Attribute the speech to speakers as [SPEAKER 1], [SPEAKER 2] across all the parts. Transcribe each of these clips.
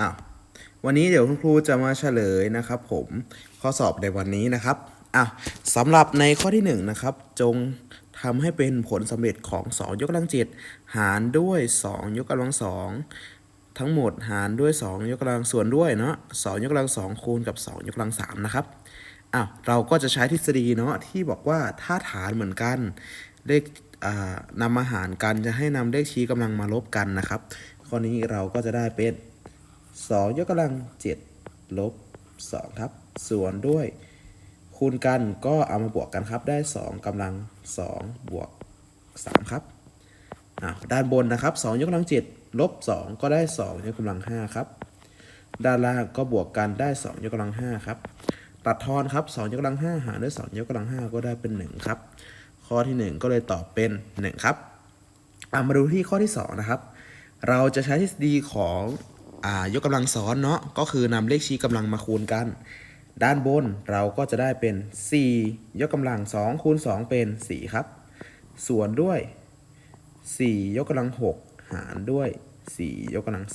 [SPEAKER 1] อ้าววันนี้เดี๋ยวคุณครูจะมาเฉลยนะครับ ผมข้อสอบในวันนี้นะครับอ้าวสำหรับในข้อที่1นนะครับจงทำให้เป็นผลสำเร็จของ 2 ยกกำลังจิตหารด้วย 2 ยกกำลังสองทั้งหมดหารด้วย 2 ยกกำลังส่วนด้วยเนาะ2ยกกำลังสองคูณกับ 2 ยกกำลังสามนะครับอ้าวเราก็จะใช้ทฤษฎีเนาะที่บอกว่าถ้าฐานเหมือนกันเลขอ่านำมาหารกันจะให้นำเลขชี้กำลังมาลบกันนะครับข้อนี้เราก็จะได้เป็น 2 ยกกำลัง 7 ลบ 2 ครับ ส่วนด้วย คูณกันก็เอามาบวกกันครับ ได้ 2กำลัง 2 บวก 3 ครับอ่าด้านบนนะครับ 2 ยกกำลัง 7 ลบ 2 ก็ได้ 2 ยกกำลัง 5 ครับ ด้านล่างก็บวกกันได้ 2 ยกกำลัง 5 ครับ ตัดทอนครับ 2 ยกกำลัง 5 หารด้วย 2 ยกกำลัง 5 ก็ได้เป็น 1 ครับ ข้อที่ 1 ก็เลยตอบเป็น 1 ครับอ่ามาดูที่ข้อที่ 2 นะครับ เราจะใช้ทฤษฎีของ ยกกำลังซ้อนเนาะก็คือนำเลขชี้กำลังมาคูณกัน ด้านบนเราก็จะได้เป็น 4 ยกกำลัง2คูณ2เป็น 4 ครับ ส่วนด้วย 4 ยกกำลัง 6 หารด้วย 4 ยกกำลัง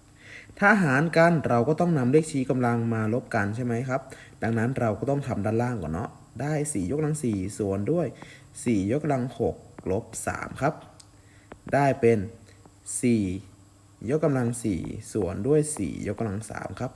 [SPEAKER 1] 3 ถ้าหารกันเราก็ต้องนำเลขชี้กำลังมาลบกันใช่ไหมครับ ดังนั้นเราก็ต้องทำด้านล่างก่อนเนาะได้ 4 ยกกำลัง 4 ส่วนด้วย 4 ยกกำลัง 6 ลบ 3 ครับ ได้เป็น 4 ยกกำลัง4ส่วนด้วย 4 ยกกำลัง3ครับ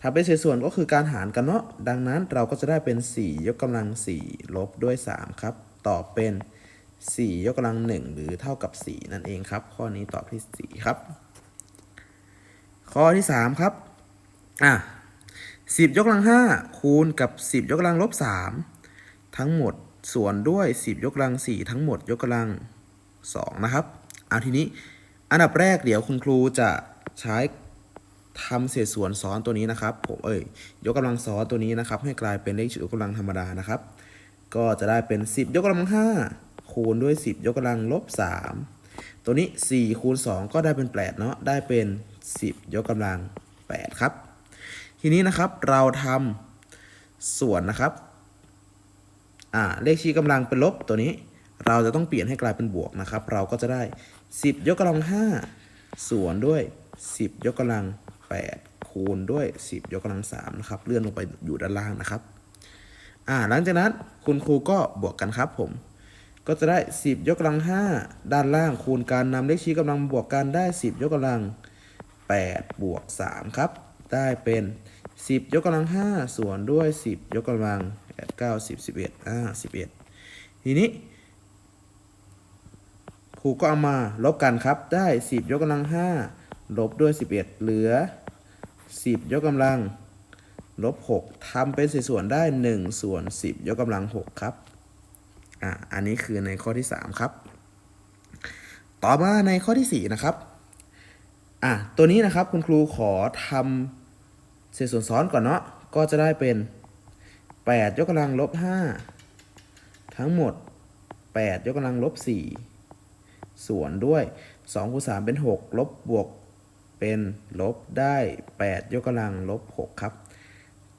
[SPEAKER 1] ถ้าเป็นเศษส่วนก็คือการหารกันเนาะดังนั้นเราก็จะได้เป็น 4 ยกกำลัง4ลบด้วย 3 ครับตอบเป็น 4 ยกกำลัง 1 หรือเท่ากับ 4 นั่นเองครับ ข้อนี้ตอบที่ 4 ครับ ข้อที่ 3 ครับอะ10 ยกกำลัง 5 คูณกับ 10 ยกกำลังลบ 3 ทั้งหมดส่วนด้วย 10 ยกกำลัง 4 ทั้งหมดยกกำลัง 2 นะครับเอาทีนี้ อันดับแรกเดี๋ยวคุณครูจะใช้ทำเศษส่วนซ้อนตัวนี้นะครับ ผมเอ้ยยกกำลังซ้อนตัวนี้นะครับ ให้กลายเป็นเลขยกกำลังธรรมดานะครับ ก็จะได้เป็น 10 ยกกำลัง 5 คูณด้วย 10 ยกกำลังลบ 3 ตัวนี้ 4 คูณ 2 ก็ได้เป็น8เนาะได้เป็น 10 ยกกำลัง 8 ครับ ทีนี้นะครับเราทำส่วนนะครับอ่าเลขชี้กำลังเป็นลบตัวนี้ เราจะต้องเปลี่ยนให้กลายเป็นบวกนะครับ เราก็จะได้ 10 ยกกำลัง 5 ส่วนด้วย 10 ยกกำลัง 8 คูณด้วย 10 ยกกำลัง3นะครับ เลื่อนลงไปอยู่ด้านล่างนะครับ อ่า หลังจากนั้นคุณครูก็บวกกันครับผม ก็จะได้ 10 ยกกำลัง 5 ด้านล่างคูณกันนำเลขชี้กำลังบวกกันได้ 10 ยกกำลัง 8 บวก 3 ครับ ได้เป็น 10 ยกกำลัง 5 ส่วนด้วย 10 ยกกำลัง8 9 10 11อ่า11 ทีนี้ ครูก็เอามาลบกันครับ ได้ 10 ยกกำลัง 5 ลบด้วย 11 เหลือ 10 ยกกำลัง ลบ 6ทำเป็นเศษส่วนได้ 1 ส่วน 10 ยกกำลัง 6 ครับ อ่า อันนี้คือในข้อที่ 3 ครับ ต่อมาในข้อที่ 4 นะครับ อะตัวนี้นะครับคุณครูขอทำเศษส่วนซ้อนก่อนเนาะ ก็จะได้เป็น 8 ยกกำลังลบ 5 ทั้งหมด 8 ยกกำลังลบ 4 ส่วนด้วย2คูณ3เป็น 6 ลบบวกเป็นลบได้ 8 ยกกำลังลบ 6 ครับ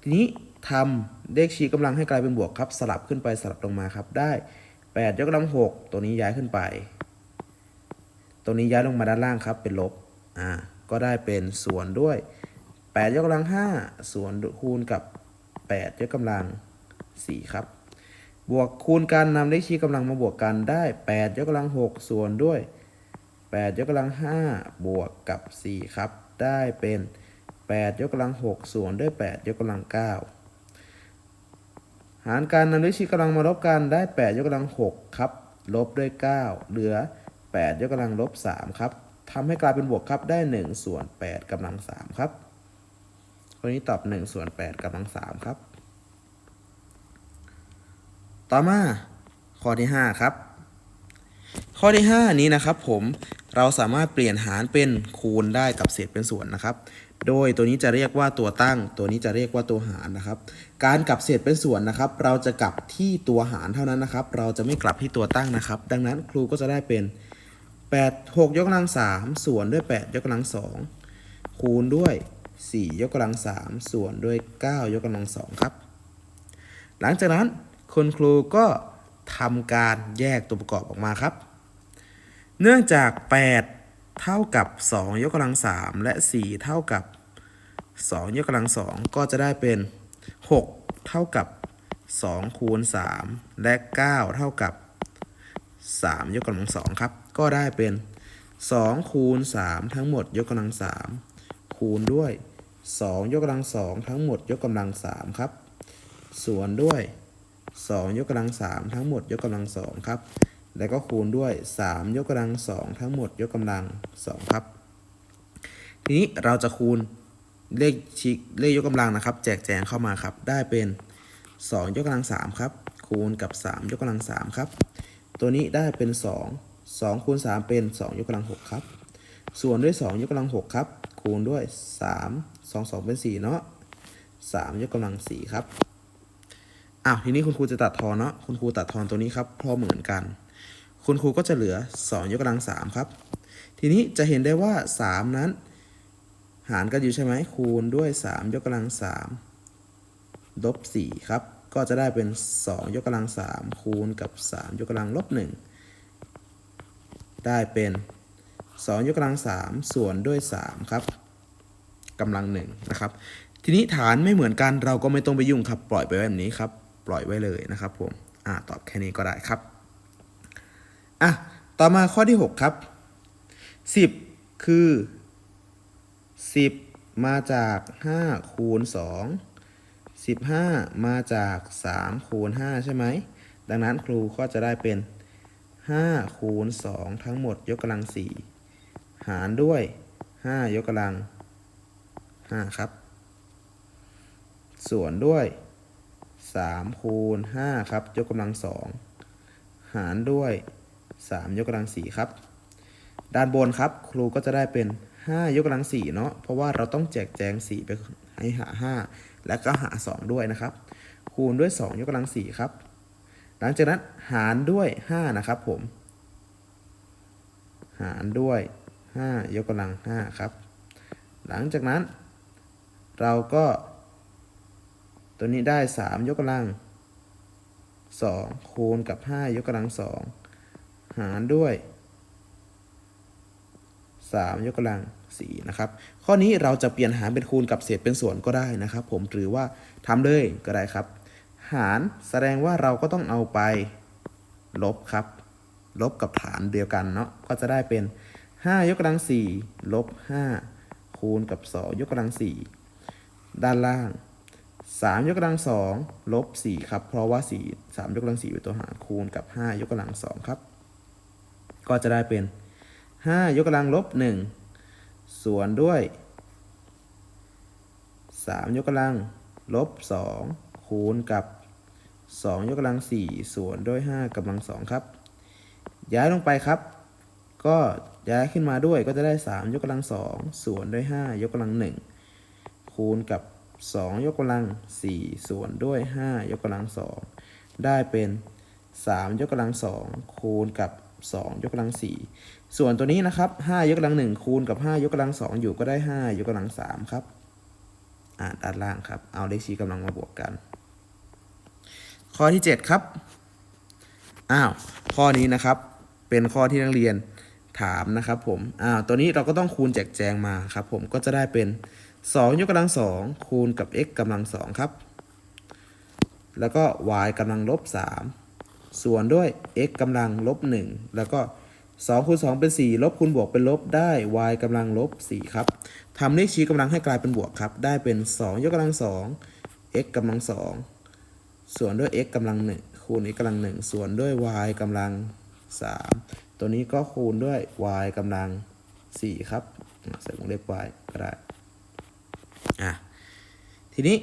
[SPEAKER 1] ทีนี้ทำเลขชี้กำลังให้กลายเป็นบวกครับ สลับขึ้นไปสลับลงมาครับ ได้ 8 ยกกำลัง 6 ตัวนี้ย้ายขึ้นไป ตัวนี้ย้ายลงมาด้านล่างครับ เป็นลบ อ่า ก็ได้เป็นส่วนด้วย 8 ยกกำลัง 5 ส่วนคูณกับ 8 ยกกำลัง 4 ครับ บวกคูณกันนำเลขชี้กำลังมาบวกกันได้8ยกกำลัง 6 ส่วนด้วย8ยกกำลัง 5 บวกกับ 4 ครับ ได้เป็น 8 ยกกำลัง 6 ส่วนด้วย 8 ยกกำลัง 9 หารการนำเลขชี้กำลังมาลบกันได้ 8 ยกกำลัง 6 ครับ ลบด้วย 9 เหลือ 8 ยกกำลังลบ 3 ครับทำให้กลายเป็นบวกครับได้ 1 ส่วน8กำลัง 3 ครับข้อนี้ตอบ 1 ส่วน8กำลัง 3 ครับ ต่อมาข้อที่ 5 ครับ ข้อที่ 5 นี้นะครับผมเราสามารถเปลี่ยนหารเป็นคูณได้กับเศษเป็นส่วนนะครับ โดยตัวนี้จะเรียกว่าตัวตั้ง ตัวนี้จะเรียกว่าตัวหารนะครับ การกลับเศษเป็นส่วนนะครับ เราจะกลับที่ตัวหารเท่านั้นนะครับ เราจะไม่กลับที่ตัวตั้งนะครับ ดังนั้นครูก็จะได้เป็น 8 6 ยกกำลัง 3 ส่วนด้วย 8 ยกกำลัง 2 คูณด้วย 4 ยกกำลัง 3 ส่วนด้วย 9 ยกกำลัง 2 ครับ หลังจากนั้น คุณครูก็ทำการแยกตัวประกอบออกมาครับ เนื่องจาก 8 เท่ากับ 2 ยกกำลัง 3 และ 4 เท่ากับ 2 ยกกำลัง 2 ก็จะได้เป็น 6 เท่ากับ 2 คูณ 3 และ 9 เท่ากับ 3 ยกกำลัง 2 ครับ ก็ได้เป็น 2 คูณ 3 ทั้งหมด ยกกำลัง 3 คูณด้วย 2 ยกกำลัง 2 ทั้งหมด ยกกำลัง 3 ครับ ส่วนด้วย 2 ยกกำลัง 3 ทั้งหมดยกกำลัง 2 ครับ แล้วก็คูณด้วย 3 ยกกำลัง 2 ทั้งหมดยกกำลัง 2 ครับ ทีนี้เราจะคูณเลขชิเลขยกกำลังนะครับ แจกแจงเข้ามาครับ ได้เป็น 2 ยกกำลัง 3 ครับ คูณกับ 3 ยกกำลัง 3 ครับ ตัวนี้ได้เป็น 2 2คูณ3เป็น 2 ยกกำลัง 6 ครับ ส่วนด้วย 2 ยกกำลัง 6 ครับ คูณด้วย 3 2 2 เป็น 4 เนาะ3ยกกำลัง 4 ครับ อ้าวทีนี้คุณครูจะตัดทอนเนาะคุณครูตัดทอนตัวนี้ครับพราะเหมือนกัน คุณครูก็จะเหลือ 2 ยกกำลัง 3 ครับ ทีนี้จะเห็นได้ว่า 3 นั้น หารกันอยู่ใช่ไหมคูณด้วย 3 ยกกำลัง3ลบ4ครับ ก็จะได้เป็น 2 ยกกำลัง 3 คูณกับ 3 ยกกำลังลบ1ได้เป็น 2 ยกกำลัง 3 ส่วนด้วย 3 ครับกำลัง1นะครับทีนี้ฐานไม่เหมือนกันเราก็ไม่ต้องไปยุ่งครับ ปล่อยไปแบบนี้ครับ ปล่อยไว้เลยนะครับผมอ่าตอบแค่นี้ก็ได้ครับอะต่อมาข้อที่ 6 ครับ 10 คือ 10 มาจาก5คูณ2 15 มาจาก3คูณ5ใช่ไหมดังนั้นครูก็จะได้เป็น 5 คูณ 2 ทั้งหมดยกกำลัง 4 หารด้วย 5 ยกกำลัง5ครับ ส่วนด้วย 3 คูณ 5 ครับ ยกกำลัง 2 หารด้วย 3 ยกกำลัง 4 ครับ ด้านบนครับ ครูก็จะได้เป็น 5 ยกกำลัง 4 เนาะเพราะว่าเราต้องแจกแจง 4 ไปให้หา 5 และก็หา 2 ด้วยนะครับ คูณด้วย 2 ยกกำลัง 4 ครับ หลังจากนั้นหารด้วย 5 นะครับผม หารด้วย 5 ยกกำลัง 5 ครับ หลังจากนั้นเราก็ ตัวนี้ได้ 3 ยกกำลัง 2 คูณกับ 5 ยกกำลัง 2 หารด้วย 3 ยกกำลัง4นะครับ ข้อนี้เราจะเปลี่ยนหารเป็นคูณกับเศษเป็นส่วนก็ได้นะครับ ผมหรือว่าทำเลยก็ได้ครับ หารแสดงว่าเราก็ต้องเอาไป ลบครับ ลบกับฐานเดียวกันเนาะก็จะได้เป็น 5 ยกกำลัง4ลบ 5 คูณกับ 2 ยกกำลัง 4 ด้านล่าง 3 ยกกำลัง2ลบ4ครับ เพราะว่า 4 3 ยกกำลัง4เป็นตัวหารคูณกับ 5 ยกกำลัง2ครับ ก็จะได้เป็น 5 ยกกำลังลบ1ส่วนด้วย 3 ยกกำลังลบ2คูณกับ 2 ยกกำลัง4ส่วนด้วย5กำลัง2ครับ ย้ายลงไปครับ ก็ย้ายขึ้นมาด้วยก็จะได้ 3 ยกกำลัง2ส่วนด้วย 5 ยกกำลัง1คูณกับ 2 ยกกำลัง 4 ส่วนด้วย 5 ยกกำลัง 2 ได้เป็น 3 ยกกำลัง 2 คูณกับ 2 ยกกำลัง 4 ส่วนตัวนี้นะครับ 5 ยกกำลัง 1 คูณกับ 5 ยกกำลัง 2 อยู่ก็ได้ 5 ยกกำลัง 3 ครับ อ่านด้านล่างครับ เอาเลขชี้กำลังมาบวกกัน ข้อที่ 7 ครับ อ้าว ข้อนี้นะครับ เป็นข้อที่นักเรียนถามนะครับผม อ้าว ตัวนี้เราก็ต้องคูณแจกแจงมาครับผม ก็จะได้เป็น 2 ยกกำลัง 2 คูณกับ x กำลัง 2 ครับ แล้วก็ y กำลังลบ 3 ส่วนด้วย x กำลังลบ 1 แล้วก็ 2 คูณ 2 เป็น 4 ลบคูณบวกเป็นลบได้ y กำลังลบ 4 ครับทำเลขชี้กำลังให้กลายเป็นบวกครับ ได้เป็น 2 ยกกำลัง 2 x กำลัง 2 ส่วนด้วย x กำลัง 1 คูณ x กำลัง 1 ส่วนด้วย y กำลัง 3 ตัวนี้ก็คูณด้วย y กำลัง 4 ครับ ใส่วงเล็บ y ก็ได้ อะทีนี้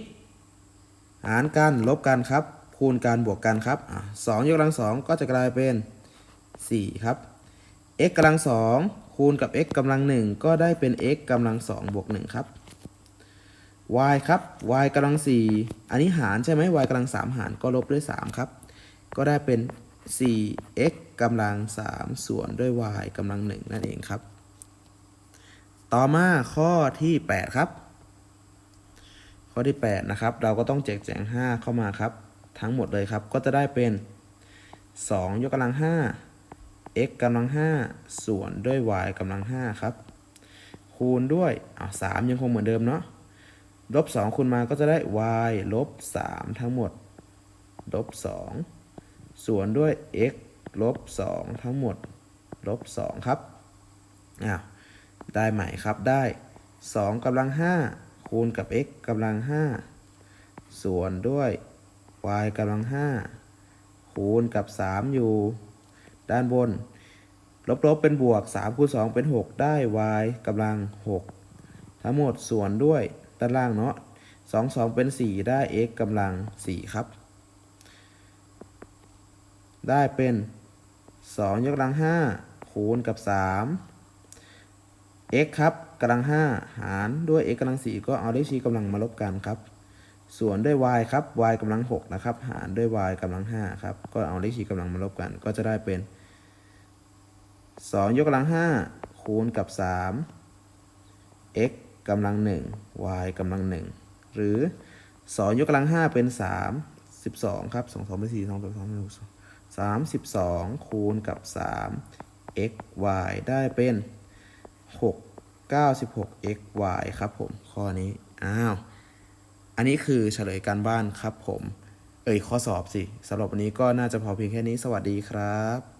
[SPEAKER 1] หารกันลบกันครับ คูณกันบวกกันครับอะสองยกกำลังสองก็จะกลายเป็น4ครับ x กำลังสองคูณกับ x กำลังหนึ่งก็ได้เป็น x กำลังสองบวกหนึ่งครับ y ครับ y กำลังสี่อันนี้หารใช่ไหม y กำลังสามหารก็ลบด้วย3ครับ ก็ได้เป็น 4x กำลัง3ส่วนด้วย y กำลัง1นั่นเองครับ ต่อมาข้อที่ 8 ครับ ข้อที่8นะครับเราก็ต้องแจกแจง 5 เข้ามาครับ ทั้งหมดเลยครับ ก็จะได้เป็น 2 ยกกำลัง 5 x กำลังห้าส่วนด้วย y กำลังห้าครับ คูณด้วยอ่าสามยังคงเหมือนเดิมเนาะลบสองคูณมาก็จะได้ y ลบสามทั้งหมด ลบสองส่วนด้วย x ลบสองทั้งหมด ลบสองครับอ้าวได้ใหม่ครับได้สองกำลังห้า คูณกับ x กำลังห้าส่วนด้วย y กำลังห้าคูณกับสามอยู่ ด้านบน ลบๆเป็นบวก 3 คูณ 2 เป็น 6 ได้ y กำลัง 6 ทั้งหมดส่วนด้วย ด้านล่างเนาะ2 2 เป็น 4 ได้ x กำลัง 4 ครับ ได้เป็น 2 ยกกำลัง 5 คูณกับ 3 x ครับกำลัง 5 หารด้วย x กำลัง 4 ก็เอาเลขชี้กำลังมาลบกันครับ ส่วนด้วย y ครับ y กำลัง 6 นะครับ หารด้วย y กำลัง 5 ครับ ก็เอาเลขชี้กำลังมาลบกัน ก็จะได้เป็น 2 ยกกำลัง 5 คูณกับ 3 x กำลัง 1 y กำลัง 1 หรือ 2 ยกกำลัง 5 เป็น 3 12 ครับ 2 2เป็น4 2 2 2เป็น6 32 คูณกับ 3 x y ได้เป็น 6 96 x y ครับผม ข้อนี้ อ้าว อันนี้คือเฉลยการบ้านครับผม เอ่ยข้อสอบสิสำหรับวันนี้ก็น่าจะพอเพียงแค่นี้สวัสดีครับ